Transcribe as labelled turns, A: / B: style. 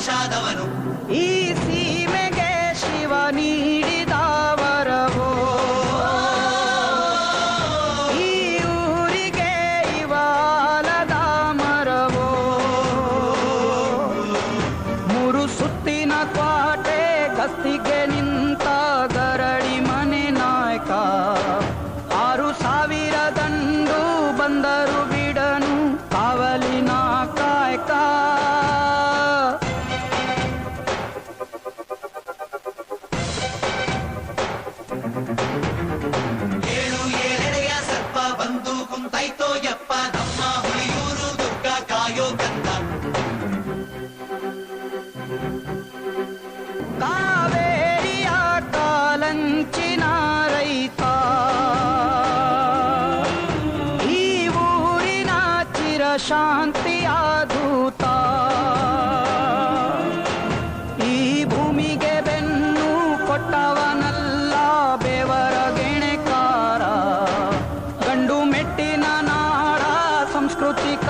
A: ವಂಶಾದವನು.
B: ಈ ಸೀಮೆಗೆ ಶಿವ ನೀಡಿದ ವರವೋ ಈ ಊರಿಗೆ ಇವಾಲದ ಮರವೋ ಮೂರು ಸುತ್ತಿನ ಕ್ವಾಟೆ ಗಸ್ತಿಗೆ ನಿಂತ ಗರಡಿ ಮನೆ ನಾಯಕ. ಆರು ಸಾವಿರ ದಂಡು ಬಂದರು ಶಾಂತಿಯ ದೂತ ಈ ಭೂಮಿಗೆ ಬೆನ್ನು ಕೊಟ್ಟವನಲ್ಲ ಬೆವರ ಗೆಣೆಕಾರ. ಗಂಡು ಮೆಟ್ಟಿನ ನಾಡ ಸಂಸ್ಕೃತಿಕ